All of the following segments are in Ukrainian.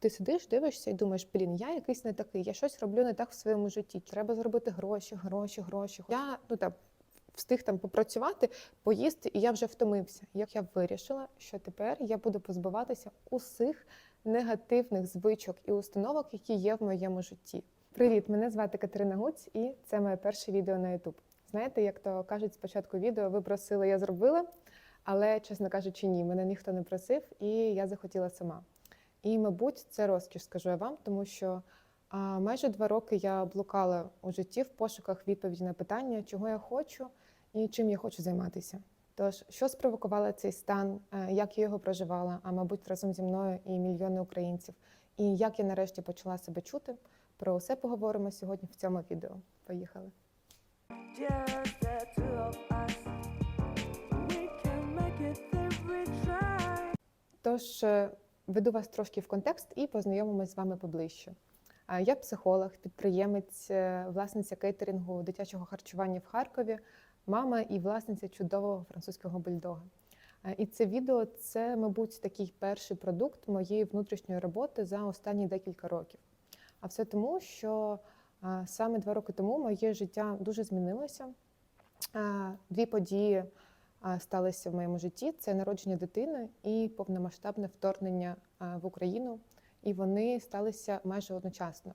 Ти сидиш, дивишся і думаєш, блін, я якийсь не такий, я щось роблю не так в своєму житті. Треба зробити гроші, гроші, гроші. Я ну там встиг там попрацювати, поїсти, і я вже втомився. Як я вирішила, що тепер я буду позбаватися усіх негативних звичок і установок, які є в моєму житті. Привіт, мене звати Катерина Гуць, і це моє перше відео на YouTube. Знаєте, як то кажуть спочатку відео, ви просили, я зробила, але, чесно кажучи, ні, мене ніхто не просив, і я захотіла сама. І, мабуть, це розкіш, скажу я вам, тому що а, майже два роки я блукала у житті в пошуках відповіді на питання, чого я хочу і чим я хочу займатися. Тож, що спровокувало цей стан, е, як я його проживала, а мабуть, разом зі мною і мільйони українців, і як я нарешті почала себе чути, про усе поговоримо сьогодні в цьому відео. Поїхали! Тож е, веду вас трошки в контекст і познайомимось з вами поближче. Я психолог, підприємець, е, власниця кейтерингу дитячого харчування в Харкові, мама і власниця чудового французького бульдога. І це відео це, мабуть, такий перший продукт моєї внутрішньої роботи за останні декілька років. А все тому, що саме два роки тому моє життя дуже змінилося. Дві події сталися в моєму житті: це народження дитини і повномасштабне вторгнення в Україну. І вони сталися майже одночасно.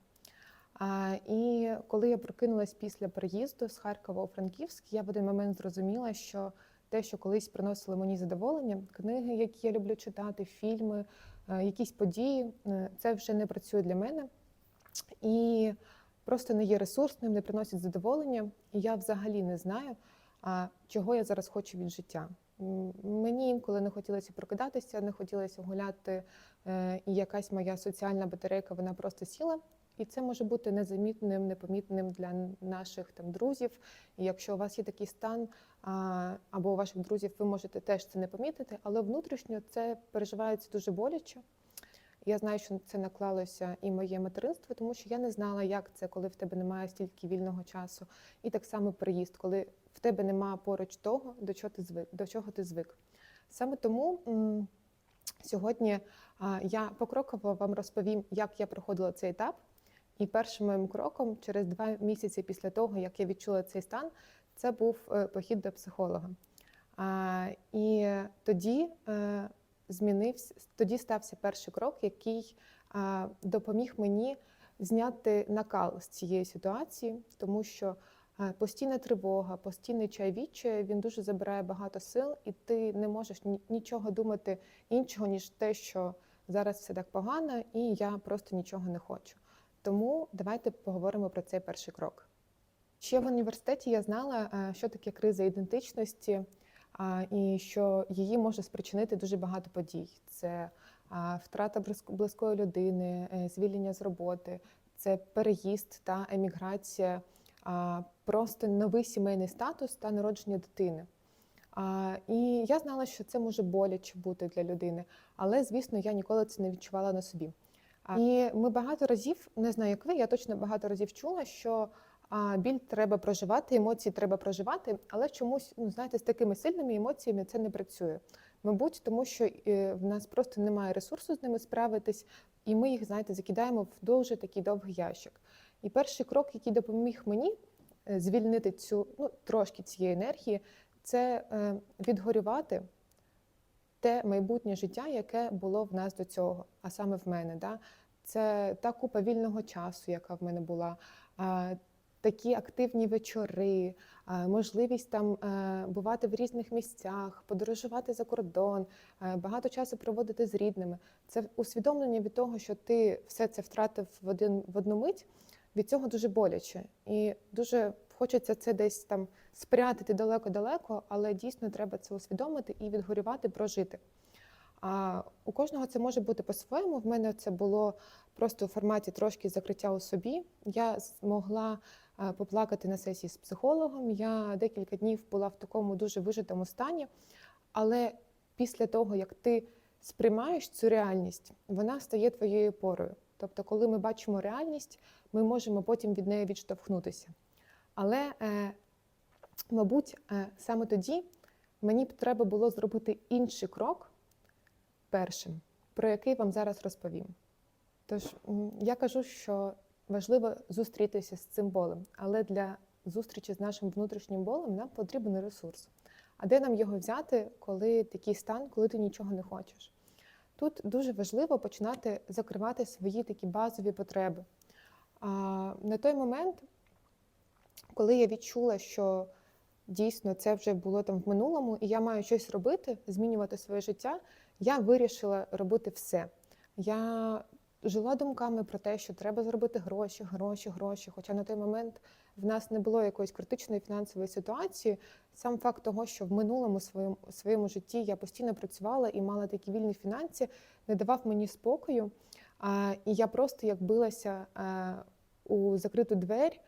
І коли я прокинулась після переїзду з Харкова у Франківськ, я в один момент зрозуміла, що те, що колись приносило мені задоволення, книги, які я люблю читати, фільми, якісь події, е, це вже не працює для мене і просто не є ресурсним, не приносить задоволення. І я взагалі не знаю, а, чого я зараз хочу від життя. Мені інколи не хотілося прокидатися, не хотілося гуляти, е, і якась моя соціальна батарейка вона просто сіла. І це може бути незамітним, непомітним для наших там друзів. І якщо у вас є такий стан, або у ваших друзів, ви можете теж це не помітити, але внутрішньо це переживається дуже боляче. Я знаю, що це наклалося і моє материнство, тому що я не знала, як це, коли в тебе немає стільки вільного часу, і так само приїзд, коли в тебе немає поруч того, до чого ти звик, до чого ти звик. Саме тому м, сьогодні а, я покроково вам розповім, як я проходила цей етап. І першим моїм кроком, через два місяці після того, як я відчула цей стан, це був е, похід до психолога. А, І тоді е, змінився, тоді стався перший крок, який допоміг мені зняти накал з цієї ситуації, тому що постійна тривога, постійний чай відчаю, він дуже забирає багато сил, і ти не можеш ні- нічого думати іншого, ніж те, що зараз все так погано, і я просто нічого не хочу. Тому давайте поговоримо про цей перший крок. Ще в університеті я знала, що таке криза ідентичності, і що її може спричинити дуже багато подій. Це втрата близько- близької людини, е, звільнення з роботи, це переїзд та еміграція, просто новий сімейний статус та народження дитини. І я знала, що це може боляче бути для людини, але звісно, я ніколи це не відчувала на собі. І ми багато разів, не знаю, як ви, я точно багато разів чула, що а, біль треба проживати, емоції треба проживати, але чомусь, ну знаєте, з такими сильними емоціями це не працює. Мабуть, тому що е, в нас просто немає ресурсу з ними справитись, і ми їх, знаєте, закидаємо в дуже такий довгий ящик. І перший крок, який допоміг мені е, звільнити цю ну трошки цієї енергії, це е, відгорювати те майбутнє життя, яке було в нас до цього, а саме в мене. Да? Це та купа вільного часу, яка в мене була, такі активні вечори, можливість там е, бувати в різних місцях, подорожувати за кордон, е, багато часу проводити з рідними. Це усвідомлення від того, що ти все це втратив в один в одну мить. Від цього дуже боляче, і дуже хочеться це десь там спрятати далеко-далеко, але дійсно треба це усвідомити і відгорювати, прожити. А у кожного це може бути по-своєму. В мене це було просто у форматі трошки закриття у собі. Я змогла поплакати на сесії з психологом. Я декілька днів була в такому дуже вижитому стані, але після того, як ти сприймаєш цю реальність, вона стає твоєю опорою. Тобто, коли ми бачимо реальність, ми можемо потім від неї відштовхнутися. Але, е, мабуть, е, саме тоді мені б треба було зробити інший крок першим, про який вам зараз розповім. Тож я кажу, що важливо зустрітися з цим болем, але для зустрічі з нашим внутрішнім болем нам потрібен ресурс. А де нам його взяти, коли такий стан, коли ти нічого не хочеш? Тут дуже важливо починати закривати свої такі базові потреби. А, на той момент, коли я відчула, що дійсно це вже було там в минулому, і я маю щось робити, змінювати своє життя, я вирішила робити все. Я жила думками про те, що треба зробити гроші, гроші, гроші. Хоча на той момент в нас не було якоїсь критичної фінансової ситуації. Сам факт того, що в минулому своєму, своєму житті я постійно працювала і мала такі вільні фінанси, не давав мені спокою. А, і я просто як билася а, у закриту двері е,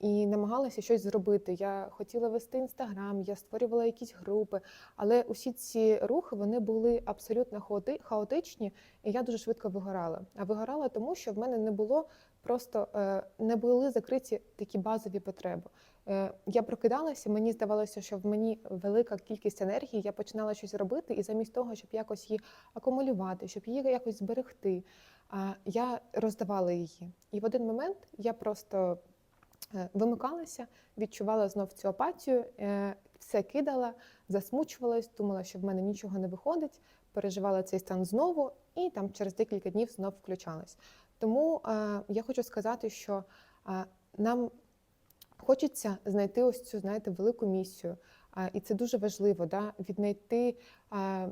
і намагалася щось зробити. Я хотіла вести інстаграм, я створювала якісь групи, але усі ці рухи вони були абсолютно хаоти- хаотичні, і я дуже швидко вигорала. А вигорала тому, що в мене не було просто е, не були закриті такі базові потреби. Е, Я прокидалася, мені здавалося, що в мені велика кількість енергії. Я починала щось робити, і замість того, щоб якось її акумулювати, щоб її якось зберегти, я роздавала її. І в один момент я просто е, вимикалася, відчувала знов цю апатію, е, все кидала, засмучувалась, думала, що в мене нічого не виходить, переживала цей стан знову, і там через декілька днів знов включалась. Тому е, я хочу сказати, що е, нам хочеться знайти ось цю, знаєте, велику місію. Е, і це дуже важливо, да? віднайти е,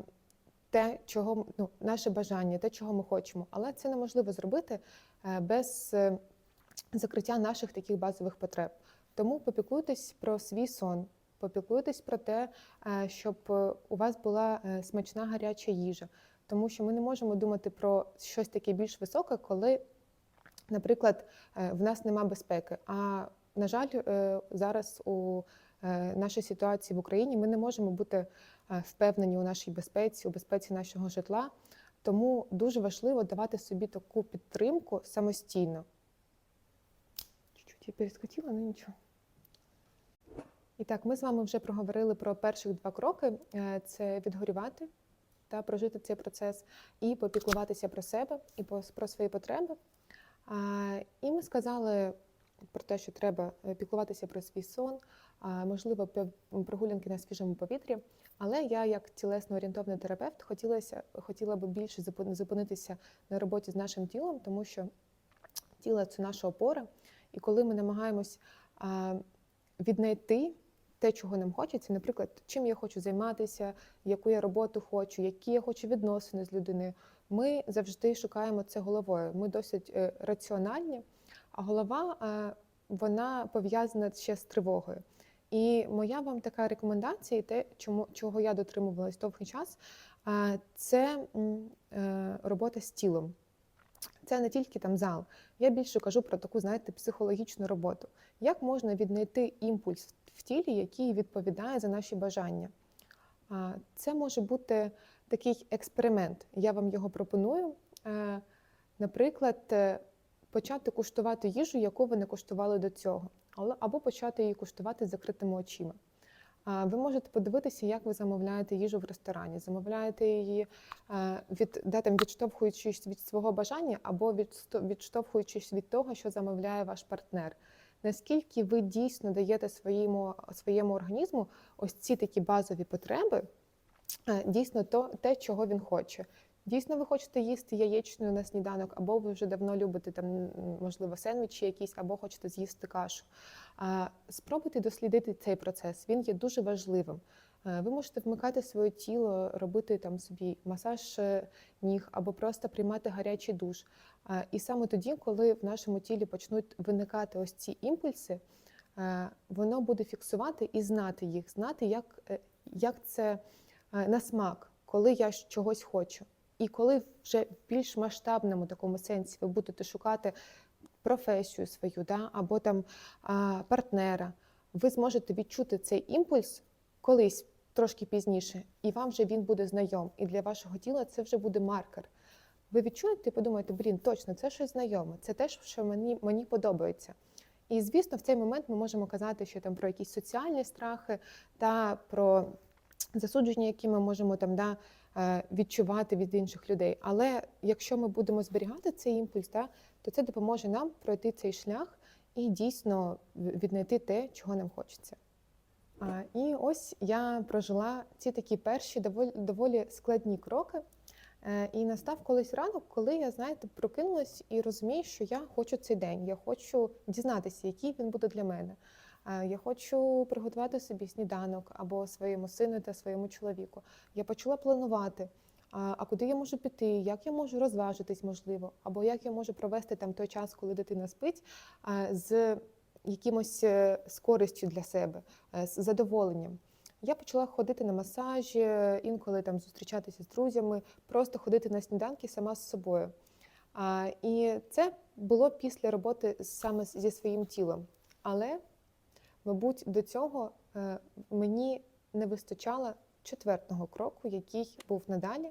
те, чого ну, наше бажання, те, чого ми хочемо. Але це неможливо зробити е, без е, закриття наших таких базових потреб. Тому попіклуйтесь про свій сон, попіклуйтесь про те, е, щоб е, у вас була е, смачна гаряча їжа. Тому що ми не можемо думати про щось таке більш високе, коли, наприклад, в нас нема безпеки. А на жаль, зараз у нашій ситуації в Україні ми не можемо бути впевнені у нашій безпеці, у безпеці нашого житла. Тому дуже важливо давати собі таку підтримку самостійно. Чуть-чуть я перескочила, але нічого. І так, ми з вами вже проговорили про перших два кроки: Е, це відгорювати та прожити цей процес, і попіклуватися про себе і про свої потреби. І ми сказали про те, що треба е, піклуватися про свій сон, можливо, прогулянки на свіжому повітрі. Але я, як тілесно орієнтовний терапевт, хотілося, хотіла би більше зупинитися на роботі з нашим тілом, тому що тіло це наша опора. І коли ми намагаємось віднайти те, чого нам хочеться, наприклад, чим я хочу займатися, яку я роботу хочу, які я хочу відносини з людиною, ми завжди шукаємо це головою. Ми досить е, раціональні, а голова е, вона пов'язана ще з тривогою. І моя вам така рекомендація, і те, чому чого я дотримувалась довгий час, це е, робота з тілом. Це не тільки там зал. Я більше кажу про таку, знаєте, психологічну роботу. Як можна віднайти імпульс в тілі, який відповідає за наші бажання? Це може бути такий експеримент. Я вам його пропоную. Е, Наприклад, е, почати куштувати їжу, яку ви не куштували до цього, або почати її куштувати з закритими очима. Ви можете подивитися, як ви замовляєте їжу в ресторані. Замовляєте її е, від де там відштовхуючись від свого бажання, або від, відштовхуючись від того, що замовляє ваш партнер. Наскільки ви дійсно даєте своєму, своєму організму ось ці такі базові потреби, е, дійсно то, те, чого він хоче. Дійсно, ви хочете їсти яєчню на сніданок, або ви вже давно любите там, можливо, сендвічі якісь, або хочете з'їсти кашу. Спробуйте дослідити цей процес. Він є дуже важливим. Е, Ви можете вмикати своє тіло, робити там собі масаж е, ніг або просто приймати гарячий душ. І саме тоді, коли в нашому тілі почнуть виникати ось ці імпульси, е, воно буде фіксувати і знати їх, знати, як, як це на смак, коли я чогось хочу. І коли вже в більш масштабному такому сенсі ви будете шукати професію свою, да, або там а, партнера, ви зможете відчути цей імпульс колись трошки пізніше, і вам вже він буде знайом. І для вашого тіла це вже буде маркер. Ви відчуєте і подумаєте, блін, точно, це щось знайоме, це те, що мені, мені подобається. І звісно, в цей момент ми можемо казати, що там про якісь соціальні страхи та про засудження, які ми можемо там да, відчувати від інших людей. Але якщо ми будемо зберігати цей імпульс, та, то це допоможе нам пройти цей шлях і дійсно віднайти те, чого нам хочеться. І ось я прожила ці такі перші доволі, доволі складні кроки. Е, І настав колись ранок, коли я, знаєте, прокинулась і розумію, що я хочу цей день. Я хочу дізнатися, який він буде для мене. Е, Я хочу приготувати собі сніданок або своєму сину та своєму чоловіку. Я почала планувати. А куди я можу піти, як я можу розважитись, можливо, або як я можу провести там той час, коли дитина спить, з якимось е, з користю для себе, е, з задоволенням. Я почала ходити на масажі, е, інколи там зустрічатися з друзями, просто ходити на сніданки сама з собою. І це було після роботи саме зі своїм тілом. Але, мабуть, до цього е, мені не вистачало четвертого кроку, який був надалі,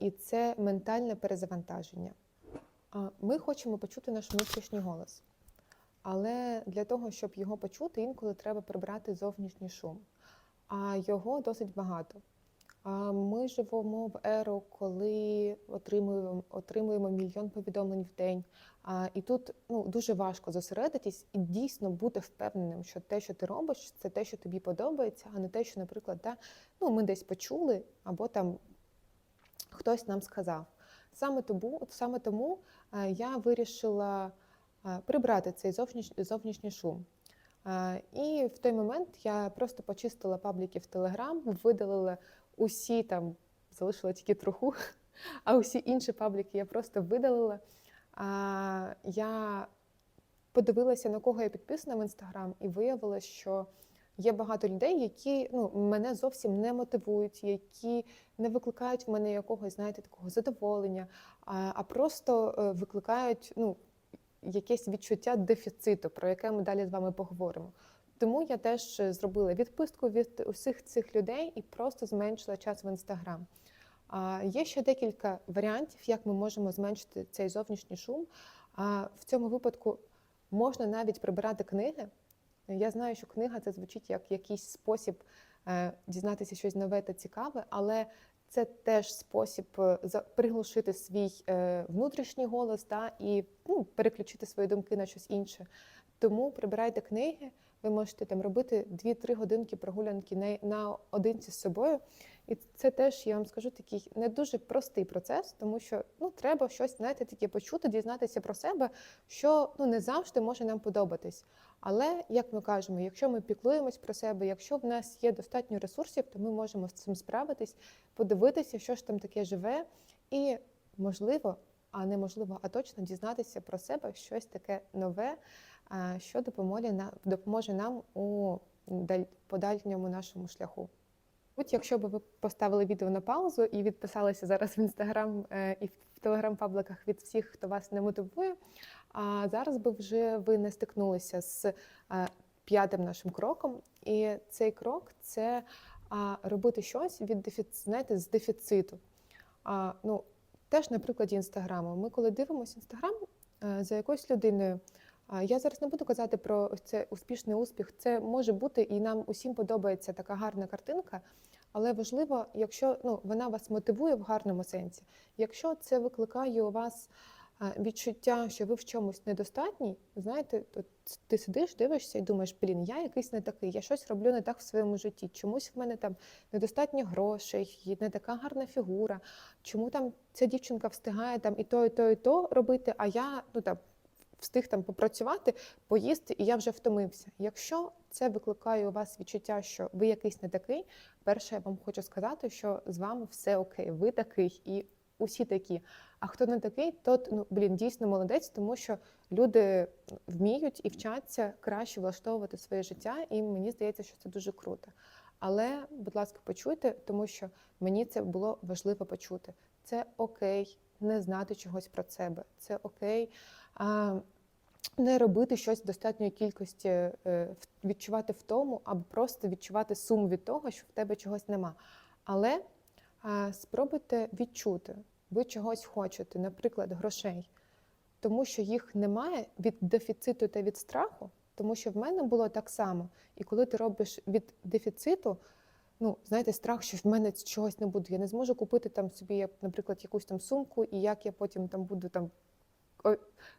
і це ментальне перезавантаження. Ми хочемо почути наш внутрішній голос. Але для того, щоб його почути, інколи треба прибрати зовнішній шум. А його досить багато. Ми живемо в еру, коли отримуємо, отримуємо мільйон повідомлень в день. І тут ну, дуже важко зосередитись і дійсно бути впевненим, що те, що ти робиш, це те, що тобі подобається, а не те, що, наприклад, да, ну, ми десь почули, або там хтось нам сказав. Саме тому, саме тому е, я вирішила е, прибрати цей зовнішній, зовнішній шум. Е, І в той момент я просто почистила пабліки в Телеграм, видалила усі там, залишила тільки троху, а усі інші пабліки я просто видалила. А, Я подивилася, на кого я підписана в інстаграм, і виявилося, що є багато людей, які ну, мене зовсім не мотивують, які не викликають в мене якогось, знаєте, такого задоволення, а, а просто е, викликають ну, якесь відчуття дефіциту, про яке ми далі з вами поговоримо. Тому я теж е, зробила відписку від усіх цих людей і просто зменшила час в інстаграм. А є ще декілька варіантів, як ми можемо зменшити цей зовнішній шум. А в цьому випадку можна навіть прибирати книги. Я знаю, що книга це звучить як якийсь спосіб е, дізнатися щось нове та цікаве, але це теж спосіб е, приглушити свій внутрішній голос та, і ну, переключити свої думки на щось інше. Тому прибирайте книги, ви можете там робити 2-3 годинки прогулянки на, наодинці з собою. І це теж, я вам скажу, такий не дуже простий процес, тому що ну, треба щось, знаєте, таке почути, дізнатися про себе, що ну, не завжди може нам подобатись. Але, як ми кажемо, якщо ми піклуємось про себе, якщо в нас є достатньо ресурсів, то ми можемо з цим справитись, подивитися, що ж там таке живе, і можливо, а неможливо, а точно дізнатися про себе щось таке нове, що допоможе допоможе нам у даль- подальшому нашому шляху. Будь якщо б ви поставили відео на паузу і відписалися зараз в інстаграм е, і в телеграм-пабликах від всіх, хто вас не мотивує, а зараз би вже ви не стикнулися з е, п'ятим нашим кроком. І цей крок це робити щось від дефіциту, знаєте, з дефіциту. А, ну, теж на прикладі інстаграму. Ми коли дивимося інстаграм е, за якоюсь людиною. Я зараз не буду казати про це успішний успіх. Це може бути і нам усім подобається така гарна картинка, але важливо, якщо ну, вона вас мотивує в гарному сенсі, якщо це викликає у вас відчуття, що ви в чомусь недостатній, знаєте, то ти сидиш, дивишся і думаєш, блін, я якийсь не такий, я щось роблю не так в своєму житті. Чомусь в мене там недостатньо грошей, не така гарна фігура. Чому там ця дівчинка встигає там і то, і то, і то робити, а я ну там встиг там попрацювати, поїсти, і я вже втомився. Якщо це викликає у вас відчуття, що ви якийсь не такий, перше я вам хочу сказати, що з вами все окей, ви такий і усі такі. А хто не такий, тот ну блін дійсно молодець, тому що люди вміють і вчаться краще влаштовувати своє життя, і мені здається, що це дуже круто. Але, будь ласка, почуйте, тому що мені це було важливо почути. Це окей не знати чогось про себе. Це окей не робити щось в достатньої кількості, е, відчувати втому, або просто відчувати сум від того, що в тебе чогось нема. Але спробуйте відчути, ви чогось хочете, наприклад, грошей, тому що їх немає від дефіциту та від страху, тому що в мене було так само. І коли ти робиш від дефіциту, ну, знаєте, страх, що в мене чогось не буде. Я не зможу купити там собі, наприклад, якусь там сумку, і як я потім там буду там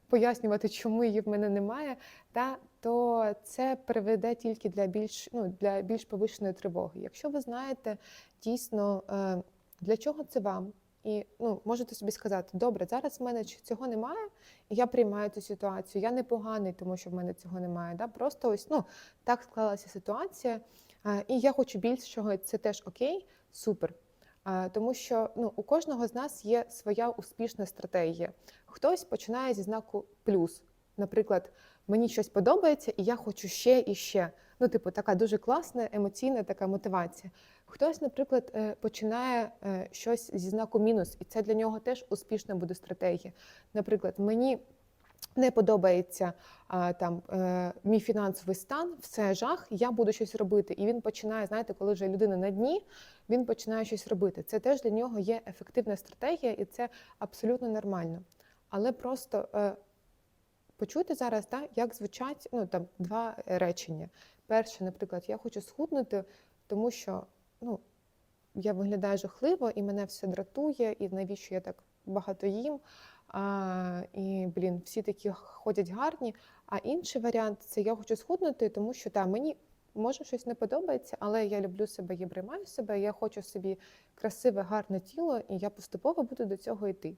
пояснювати, чому її в мене немає, та, то це приведе тільки для більш, ну, для більш повищеної тривоги. Якщо ви знаєте дійсно, е, для чого це вам, і ну, можете собі сказати, добре, зараз в мене цього немає, і я приймаю цю ситуацію. Я не поганий, тому що в мене цього немає. Да? Просто ось ну, так склалася ситуація, і я хочу більшого, це теж окей, супер. Тому що ну, у кожного з нас є своя успішна стратегія. Хтось починає зі знаку плюс. Наприклад, мені щось подобається, і я хочу ще і ще. Ну, типу, така дуже класна емоційна така мотивація. Хтось, наприклад, е, починає е, щось зі знаку мінус, і це для нього теж успішна буде стратегія. Наприклад, мені не подобається там е, мій фінансовий стан, все жах, я буду щось робити. І він починає, знаєте, коли вже людина на дні, він починає щось робити. Це теж для нього є ефективна стратегія, і це абсолютно нормально. Але просто е, почуйте зараз, да, як звучать ну, там, два речення. Перше, наприклад, я хочу схуднути, тому що ну, я виглядаю жахливо, і мене все дратує, і навіщо я так багато їм. А, і, блін, всі такі ходять гарні. А інший варіант це я хочу схуднути, тому що та, мені може щось не подобається, але я люблю себе, я приймаю себе, я хочу собі красиве, гарне тіло, і я поступово буду до цього йти.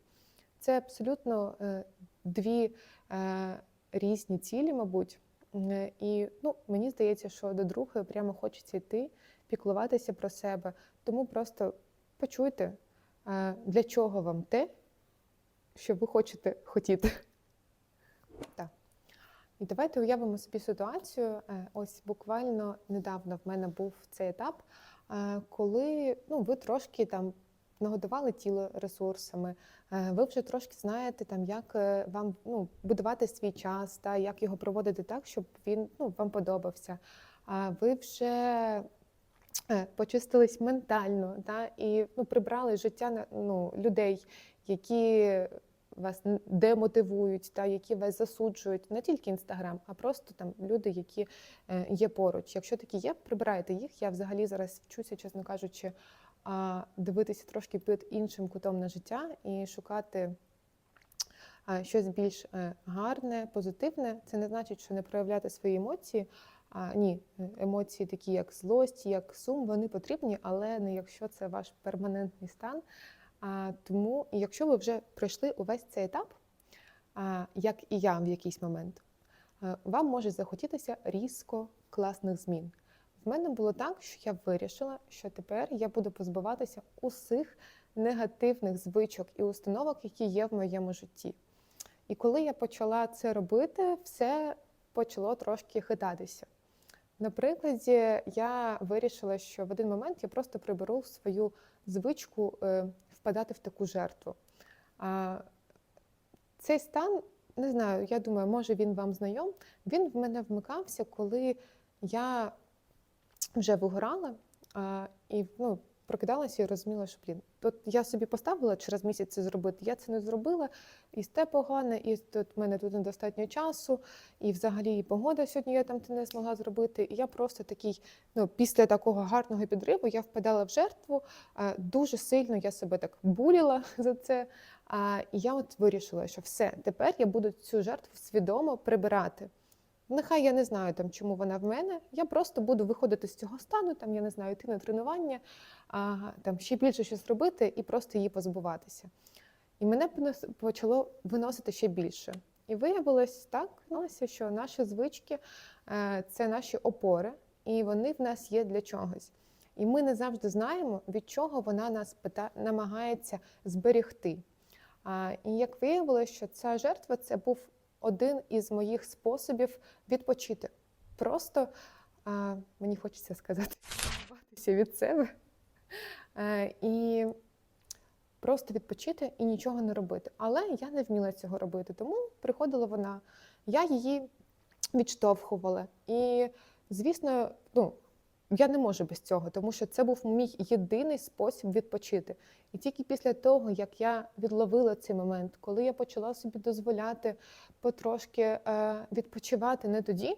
Це абсолютно е, дві е, різні цілі, мабуть. Е, І ну, мені здається, що до другої прямо хочеться йти, піклуватися про себе. Тому просто почуйте, е, для чого вам те, що ви хочете хотіти. Так. І давайте уявимо собі ситуацію. Е, Ось буквально недавно в мене був цей етап, коли ну, ви трошки там нагодували тіло ресурсами, е, ви вже трошки знаєте, там, як е, вам ну, будувати свій час, та, як його проводити так, щоб він ну, вам подобався. А ви вже е, почистились ментально та, і ну, прибрали життя ну, людей, які вас демотивують, та які вас засуджують, не тільки інстаграм, а просто там люди, які є поруч. Якщо такі є, прибирайте їх. Я взагалі зараз вчуся, чесно кажучи, а, дивитися трошки під іншим кутом на життя і шукати щось більш е, гарне, позитивне. Це не значить, що не проявляти свої емоції. А, ні, е, емоції, такі як злость, як сум, вони потрібні, але не якщо це ваш перманентний стан. А, тому, якщо ви вже пройшли увесь цей етап, а, як і я в якийсь момент, е, вам може захотітися різко класних змін. В мене було так, що я вирішила, що тепер я буду позбуватися усіх негативних звичок і установок, які є в моєму житті. І коли я почала це робити, все почало трошки хитатися. Наприклад, я вирішила, що в один момент я просто приберу свою звичку е, впадати в таку жертву. А цей стан, не знаю, я думаю, може він вам знайом. Він в мене вмикався, коли я вже вигорала і ну, прокидалася і розуміла, що блін, от я собі поставила через місяць це зробити. Я це не зробила, і те погане, і тут в мене тут недостатньо часу, і взагалі і погода сьогодні я там не змогла зробити. І я просто такий, ну після такого гарного підриву я впадала в жертву. Дуже сильно я себе так буліла за це. А, я от вирішила, що все, тепер я буду цю жертву свідомо прибирати. Нехай я не знаю, там, чому вона в мене. Я просто буду виходити з цього стану, там, я не знаю, йти на тренування, а, там, ще більше щось робити і просто її позбуватися. І мене почало виносити ще більше. І виявилось так, що наші звички е, це наші опори, і вони в нас є для чогось. І ми не завжди знаємо, від чого вона нас пита... намагається зберегти. І як виявилося, що ця жертва це був один із моїх способів відпочити. Просто а, мені хочеться сказати, від себе е, і просто відпочити і нічого не робити. Але я не вміла цього робити, тому приходила вона. Я її відштовхувала. І, звісно, ну, я не можу без цього, тому що це був мій єдиний спосіб відпочити. І тільки після того, як я відловила цей момент, коли я почала собі дозволяти потрошки е, відпочивати не тоді,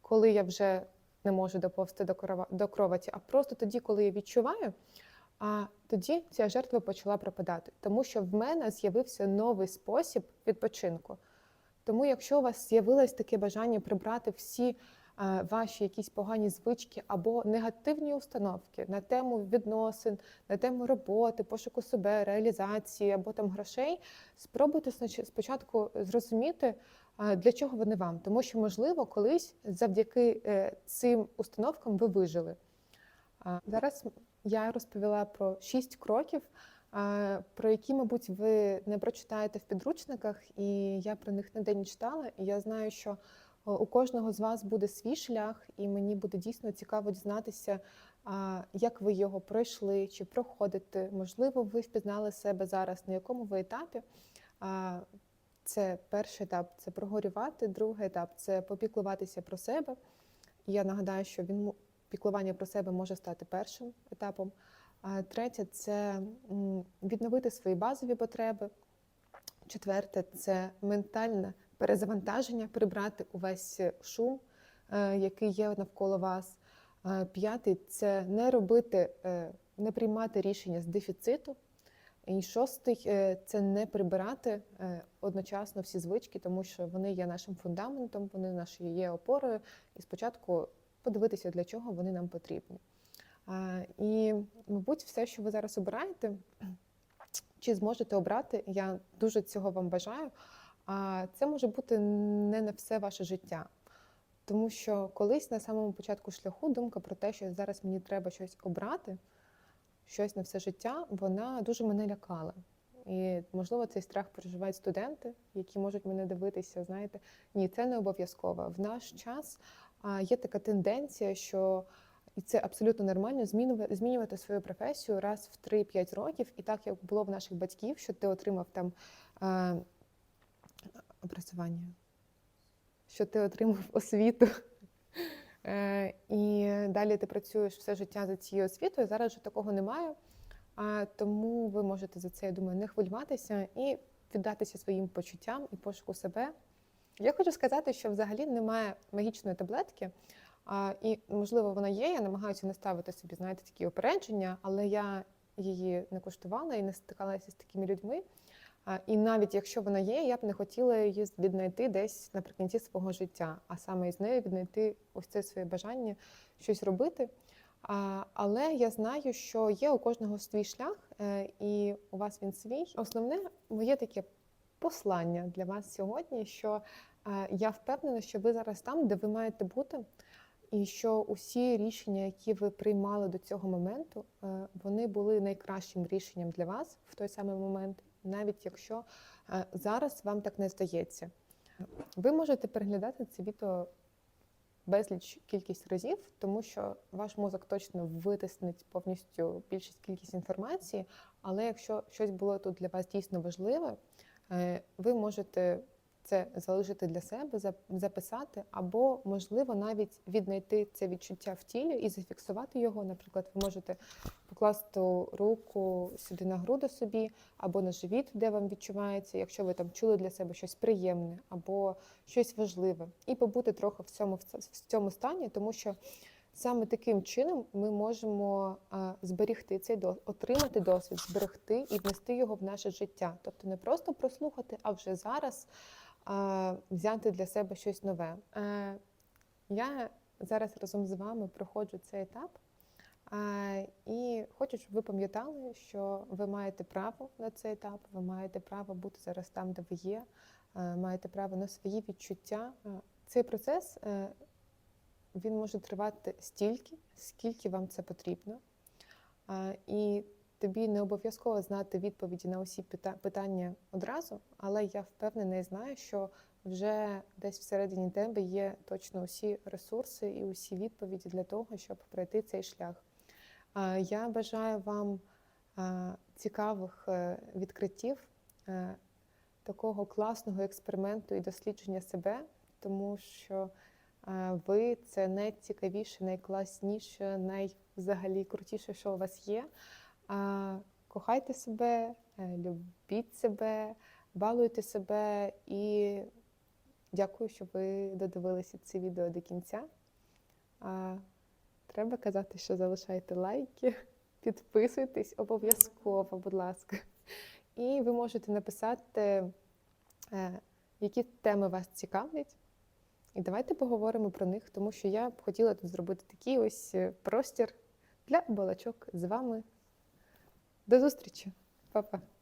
коли я вже не можу доповзти до крова- до кроваті, а просто тоді, коли я відчуваю, а тоді ця жертва почала пропадати, тому що в мене з'явився новий спосіб відпочинку. Тому, якщо у вас з'явилось таке бажання прибрати всі ваші якісь погані звички або негативні установки на тему відносин, на тему роботи, пошуку себе, реалізації або там грошей, спробуйте спочатку зрозуміти, е, для чого вони вам, тому що можливо колись завдяки е, цим установкам ви вижили. Зараз я розповіла про шість кроків, про які, мабуть, ви не прочитаєте в підручниках, і я про них ніде не читала. І я знаю, що у кожного з вас буде свій шлях, і мені буде дійсно цікаво дізнатися, як ви його пройшли чи проходите. Можливо, ви впізнали себе зараз, на якому ви етапі. Це перший етап це прогорювати, другий етап це попіклуватися про себе. Я нагадаю, що він піклування про себе може стати першим етапом. Третє це відновити свої базові потреби. Четверте це ментальне перезавантаження, прибрати увесь шум, е, який є навколо вас. Е, П'ятий це не робити, е, не приймати рішення з дефіциту. І шостий це не прибирати одночасно всі звички, тому що вони є нашим фундаментом, вони нашою є опорою. І спочатку подивитися, для чого вони нам потрібні. І, мабуть, все, що ви зараз обираєте, чи зможете обрати, я дуже цього вам бажаю. А це може бути не на все ваше життя. Тому що колись на самому початку шляху думка про те, що зараз мені треба щось обрати, щось на все життя, вона дуже мене лякала. І, можливо, цей страх переживають студенти, які можуть мене дивитися. Знаєте, ні, це не обов'язково. В наш час є така тенденція, що і це абсолютно нормально змінювати, свою професію раз в 3-5 років. І так як було в наших батьків, що ти отримав там образування, що ти отримав освіту. Е, і далі ти працюєш все життя за цією освітою. Зараз же такого немає. Тому ви можете за це, я думаю, не хвилюватися і віддатися своїм почуттям і пошуку себе. Я хочу сказати, що взагалі немає магічної таблетки, і можливо вона є. Я намагаюся не ставити собі, знаєте, такі опередження, але я її не куштувала і не стикалася з такими людьми. І навіть якщо вона є, я б не хотіла її віднайти десь наприкінці свого життя, а саме із нею віднайти ось це своє бажання щось робити. Але я знаю, що є у кожного свій шлях, е, і у вас він свій. Основне моє таке послання для вас сьогодні, що е, я впевнена, що ви зараз там, де ви маєте бути, і що усі рішення, які ви приймали до цього моменту, е, вони були найкращим рішенням для вас в той самий момент, навіть якщо е, зараз вам так не здається. Ви можете переглядати це відео безліч кількість разів, тому що ваш мозок точно витиснить повністю більшість кількість інформації. Але якщо щось було тут для вас дійсно важливе, е, ви можете це залишити для себе, записати, або, можливо, навіть віднайти це відчуття в тілі і зафіксувати його. Наприклад, ви можете покласти руку сюди на груди собі, або на живіт, де вам відчувається, якщо ви там чули для себе щось приємне або щось важливе, і побути трохи в цьому в цьому стані, тому що саме таким чином ми можемо а, зберігти цей досвід, отримати досвід, зберегти і внести його в наше життя. Тобто не просто прослухати, а вже зараз взяти для себе щось нове. Е, я зараз разом з вами проходжу цей етап. І хочу, щоб ви пам'ятали, що ви маєте право на цей етап, ви маєте право бути зараз там, де ви є, е, маєте право на свої відчуття. Е, Цей процес е, він може тривати стільки, скільки вам це потрібно. І тобі не обов'язково знати відповіді на усі питання одразу, але я впевнена і знаю, що вже десь всередині тебе є точно усі ресурси і усі відповіді для того, щоб пройти цей шлях. А, Я бажаю вам цікавих е, відкриттів, е, такого класного експерименту і дослідження себе, тому що е, ви це найцікавіше, найкласніше, найвзагалі крутіше, що у вас є. Кохайте себе, е, любіть себе, балуйте себе і дякую, що ви додивилися це відео до кінця. Треба казати, що залишайте лайки, підписуйтесь обов'язково, будь ласка. І ви можете написати, е, які теми вас цікавлять. І давайте поговоримо про них, тому що я б хотіла тут зробити такий ось е, простір для балачок з вами. До зустрічі, Па-па!